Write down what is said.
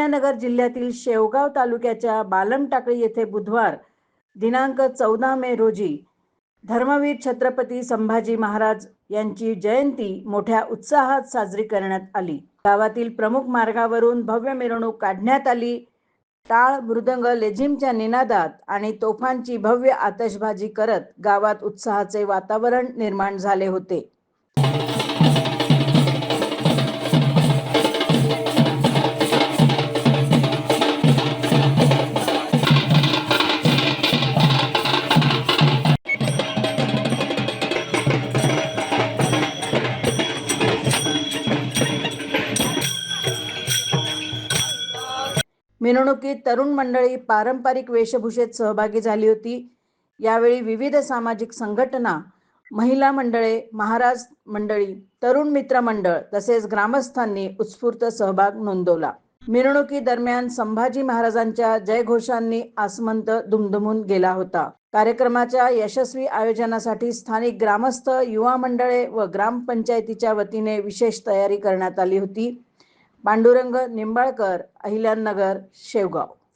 अहिल्यानगर जिल्ह्यातील शेवगाव तालुक्याच्या बालमटाकळी येथे बुधवार दिनांक चौदा मे रोजी धर्मवीर छत्रपती संभाजी महाराज यांची जयंती मोठ्या उत्साहात साजरी करण्यात आली. गावातील प्रमुख मार्गावरून भव्य मिरवणूक काढण्यात आली. टाळ मृदंग लेझिमच्या निनादात आणि तोफांची भव्य आतषबाजी करत गावात उत्साहाचे वातावरण निर्माण झाले होते. मिरवणुकीत तरुण मंडळी पारंपरिक वेशभूषेत सहभागी झाली होती. यावेळी विविध सामाजिक संघटना महिला मंडळे महाराज मंडळी तरुण मित्र मंडळ तसेच ग्रामस्थांनी उत्स्फूर्त सहभाग नोंदवला. मिरवणुकीदरम्यान संभाजी महाराजांच्या जयघोषांनी आसमंत दुमदुमून गेला होता. कार्यक्रमाच्या यशस्वी आयोजनासाठी स्थानिक ग्रामस्थ युवा मंडळे व ग्रामपंचायतीच्या वतीने विशेष तयारी करण्यात आली होती. पांडुरंग निंबाळकर अहिल्यानगर शेवगाव.